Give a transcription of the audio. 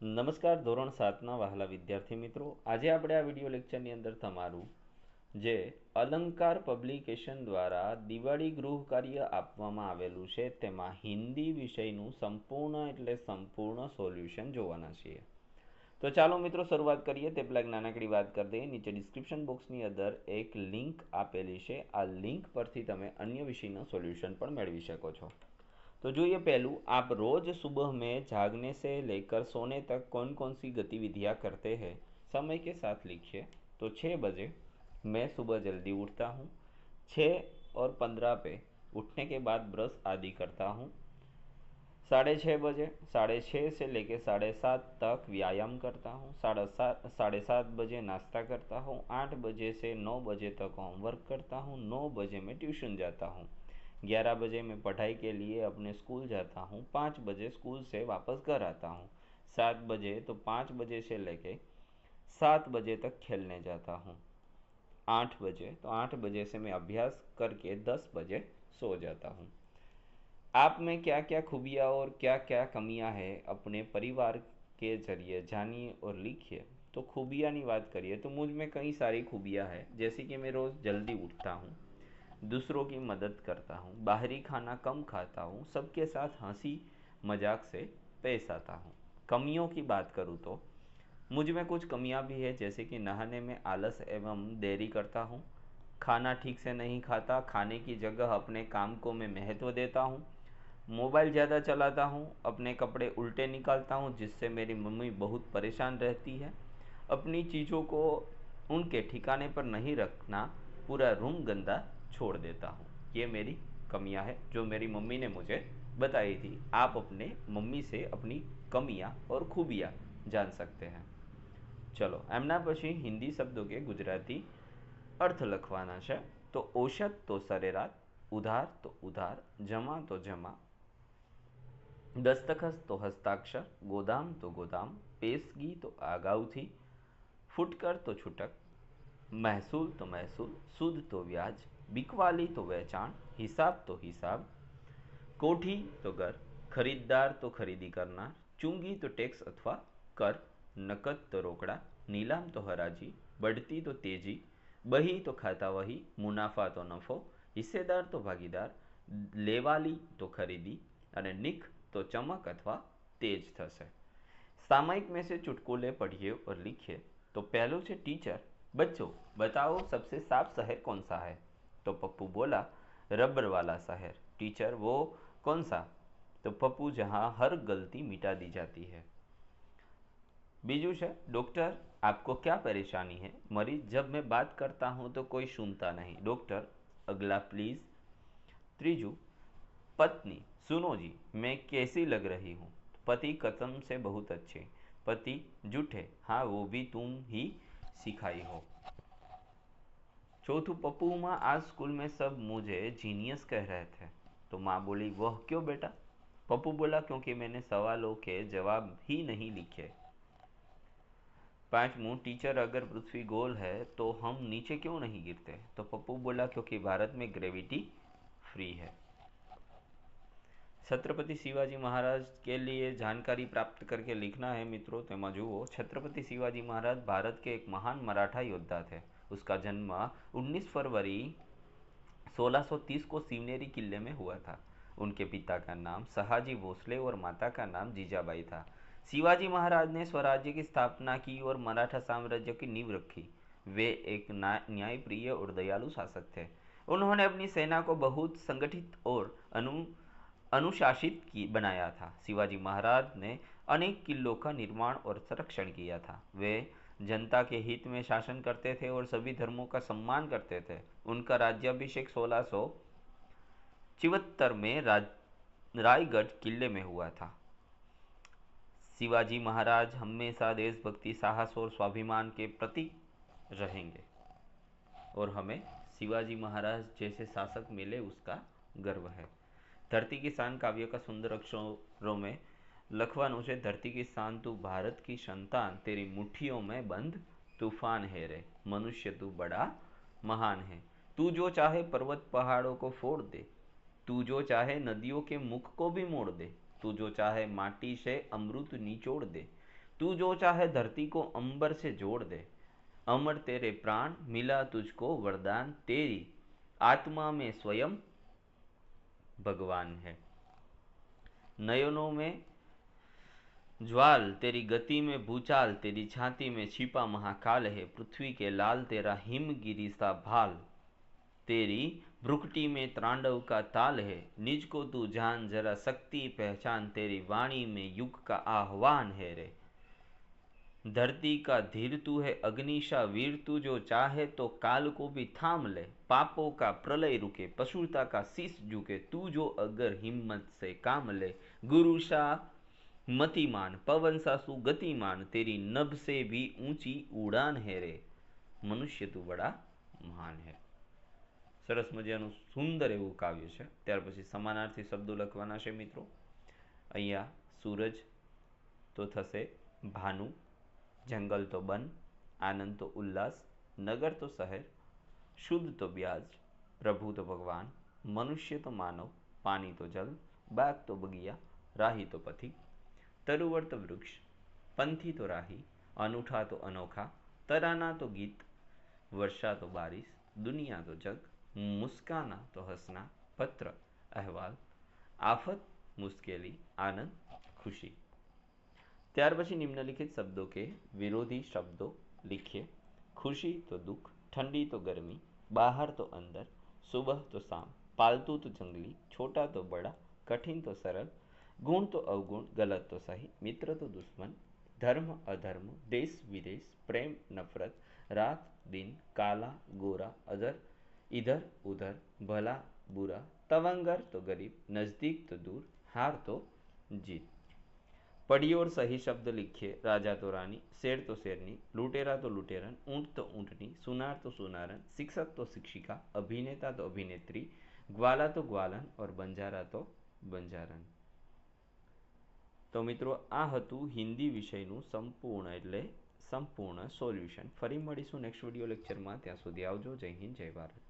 નમસ્કાર, ધોરણ સાતના વહાલા વિદ્યાર્થી મિત્રો. આજે આપણે આ વીડિયો લેક્ચરની અંદર તમારું જે અલંકાર પબ્લિકેશન દ્વારા દિવાળી ગૃહ કાર્ય આપવામાં આવેલું છે, તેમાં હિન્દી વિષયનું સંપૂર્ણ એટલે સંપૂર્ણ સોલ્યુશન જોવાના છીએ. તો ચાલો મિત્રો શરૂઆત કરીએ. તે પહેલાં નાનકડી વાત કરી દઈએ. નીચે ડિસ્ક્રિપ્શન બોક્સની અંદર એક લિંક આપેલી છે. આ લિંક પરથી તમે અન્ય વિષયનું સોલ્યુશન પણ મેળવી શકો છો. तो जो ये पहलू, आप रोज सुबह में जागने से लेकर सोने तक कौन कौन सी गतिविधियाँ करते हैं, समय के साथ लिखिए। तो छः बजे मैं सुबह जल्दी उठता हूँ। छः और पंद्रह पे उठने के बाद ब्रश आदि करता हूँ। साढ़े छः बजे, साढ़े छः से लेकर साढ़े सात तक व्यायाम करता हूँ। साढ़े सात साढ़े सात बजे नाश्ता करता हूँ। आठ बजे से नौ बजे तक होमवर्क करता हूँ। नौ बजे मैं ट्यूशन जाता हूँ। ग्यारह बजे मैं पढ़ाई के लिए अपने स्कूल जाता हूँ, पाँच बजे स्कूल से वापस घर आता हूँ। सात बजे तो पाँच बजे से लेके सात बजे तक खेलने जाता हूँ। आठ बजे तो आठ बजे से मैं अभ्यास करके दस बजे सो जाता हूँ। आप में क्या क्या खूबियाँ और क्या क्या कमियाँ हैं अपने परिवार के ज़रिए? जानिए और लिखिए। तो खूबियाँ नहीं बात करिए तो मुझमें कई सारी खूबियाँ हैं। जैसे कि मैं रोज़ जल्दी उठता हूँ। दूसरों की मदद करता हूँ, बाहरी खाना कम खाता हूँ, सबके साथ हँसी मज़ाक से पेश आता हूँ। कमियों की बात करूँ तो मुझमें कुछ कमियाँ भी है, जैसे कि नहाने में आलस एवं देरी करता हूँ, खाना ठीक से नहीं खाता, खाने की जगह अपने काम को मैं महत्व देता हूँ, मोबाइल ज़्यादा चलाता हूँ, अपने कपड़े उल्टे निकालता हूँ, जिससे मेरी मम्मी बहुत परेशान रहती है। अपनी चीज़ों को उनके ठिकाने पर नहीं रखना पूरा रूम गंदा छोड़ देता हूँ ये मेरी कमियाँ है जो मेरी मम्मी ने मुझे बताई थी आप अपने मम्मी से अपनी कमियाँ और खूबियाँ जान सकते हैं ચલો એમના પછી હિન્દી શબ્દો કે ગુજરાતી અર્થ લખવાના છે તો ઔષધ તો સરેરાત ઉધાર તો ઉધાર જમા તો જમા દસ્તખત તો હસ્તાક્ષર ગોદામ તો ગોદામ પેશગી તો અગાઉથી ફૂટકર તો છૂટક મહેસૂલ તો મહેસૂલ સૂદ તો વ્યાજ बिकवाली तो वेचाण हिसाब तो हिसाब कोठी तो घर खरीददार तो खरीदी करना चुंगी तो टैक्स अथवा कर नकद तो रोकड़ा नीलाम तो हराजी बढ़ती तो तेजी बही तो खाता वही मुनाफा तो नफो हिस्सेदार तो भागीदार लेवाली तो खरीदी અને નિક तो चमक अथवा तेज થશે सामयिक में से चुटकुले पढ़िए और लिखिए तो पहलू से टीचर बच्चों बताओ सबसे साफ शहर कौन सा है तो पप्पू बोला, रबर वाला शहर, टीचर वो कौन सा? तो पप्पू जहाँ हर गलती मिटा दी जाती है। बीजू है डॉक्टर, आपको क्या परेशानी है? मरीज़, जब मैं बात करता हूँ तो कोई सुनता नहीं। डॉक्टर, अगला प्लीज़। त्रिजू, पत्नी, सुनो जी, मैं कैसी लग रही हूँ? पति कसम से बहुत अच्छे, पति झूठे। हाँ वो भी तुम ही सिखाई चौथू पप्पू माँ आज स्कूल में सब मुझे जीनियस कह रहे थे। तो माँ बोली, वह क्यों बेटा? पप्पू बोला, क्योंकि मैंने सवालों के जवाब ही नहीं लिखे। पांचवू टीचर, अगर पृथ्वी गोल है तो हम नीचे क्यों नहीं गिरते? तो पप्पू बोला, क्योंकि भारत में ग्रेविटी फ्री है। छत्रपति शिवाजी महाराज के लिए जानकारी प्राप्त करके लिखना है मित्रों, तेमा जुओ। छत्रपति शिवाजी महाराज भारत के एक महान मराठा योद्धा थे। उसका जन्म 19 फरवरी 1630 को सिवनेरी किले में हुआ था। उनके पिता का नाम सहाजी भोसले और माता का नाम जीजाबाई था। शिवाजी महाराज ने स्वराज्य की स्थापना की और मराठा साम्राज्य की नींव रखी। वे एक न्यायप्रिय और दयालु शासक थे। उन्होंने अपनी सेना को बहुत संगठित और अनु, अनुशासित की, बनाया था। शिवाजी महाराज ने अनेक किलों का निर्माण और संरक्षण किया था। वे जनता के हित में शासन करते थे और सभी धर्मों का सम्मान करते थे। उनका राज्याभिषेक सोलह सौ चिवत्तर में राज, रायगढ़ किले में हुआ था। शिवाजी महाराज हमेशा देशभक्ति, साहस और स्वाभिमान के प्रति रहेंगे और हमें शिवाजी महाराज जैसे शासक मिले उसका गर्व है। धरती किसान काव्य का सुंदर अक्षरों में लखवानु છે धरती की शान तू भारत की संतान, तेरी मुट्ठियों में बंद तूफ़ान है रे। मनुष्य तू बड़ा महान है। तू जो चाहे पर्वत पहाड़ों को फोड़ दे, तू जो चाहे नदियों के मुख को भी मोड़ दे, तू जो चाहे माटी से अमृत निचोड़ दे, तू जो चाहे धरती को अंबर से जोड़ दे। अमर तेरे प्राण, मिला तुझको वरदान तेरी आत्मा में स्वयं भगवान है। नयनों में ज्वाल, तेरी गति में भूचाल, तेरी छाती में छिपा महाकाल है, पृथ्वी के लाल तेरा हिमगिरी सा भाल। तेरी भ्रुकटी में त्रांडव का ताल है, निज को तू जान, जरा शक्ति पहचान, तेरी वाणी में युग का आह्वान है रे। धरती का धीर तू है अग्निशा वीर तू, जो चाहे तो काल को भी थाम ले। पापों का प्रलय रुके, पशुता का शीश झुके, तू जो अगर हिम्मत से काम ले। गुरुषा મતિમાન, પવન સાસુ, ગતિમાન, તેરી નભસે से ઊંચી ઉડાન હેરે મનુષ્ય તું બડા મહાન હે. સરસ મજાનું સુંદર એવું કાવ્ય છે. ત્યાર પછી સમાનાર્થી શબ્દો લખવાના છે મિત્રો. અહીંયા સૂરજ તો થશે ભાનુ, જંગલ તો બન, આનંદ તો ઉલ્લાસ, નગર તો શહેર, શુદ્ધ તો બ્યાજ પ્રભુ તો ભગવાન, મનુષ્ય તો માનવ, પાણી તો જલ, બાગ તો બગીયા, રાહી તો પથી તરુવર તો વૃક્ષ પંથી તો રાહી અનૂઠા તો અનોખા તરાના તો ગીત વર્ષા તો બારિશ દુનિયા તો જગ મુસ્કાના તો હસના પત્ર અહેવાલ આફત મુશ્કેલી આનંદ खुशी ત્યાર પછી નિમ્નલિખિત શબ્દો કે વિરોધી શબ્દો लिखिए खुशी तो दुख ठंडी तो गर्मी बाहर तो अंदर सुबह तो शाम पालतू तो जंगली छोटा तो बड़ा कठिन तो सरल गुण तो अवगुण, गलत तो सही, मित्र तो दुश्मन, धर्म अधर्म, देश विदेश, प्रेम नफरत, रात दिन, काला, गोरा अदर इधर, उधर, भला, बुरा, तवंगर तो गरीब, नज़दीक तो दूर, हार तो जीत। पढ़िए और सही शब्द लिखिए, राजा तो रानी, शेर तो शेरनी, लुटेरा तो लुटेरन, ऊँट तो ऊंटनी, सुनार तो सुनारन, शिक्षक तो शिक्षिका, अभिनेता तो अभिनेत्री, ग्वाला तो ग्वालन और बंजारा तो बंजारन। તો મિત્રો, આ હતું હિન્દી વિષયનું સંપૂર્ણ એટલે સંપૂર્ણ સોલ્યુશન. ફરી મળીશું નેક્સ્ટ વીડિયો લેક્ચરમાં ત્યાં સુધી આવજો. જય હિન્દ, જય ભારત.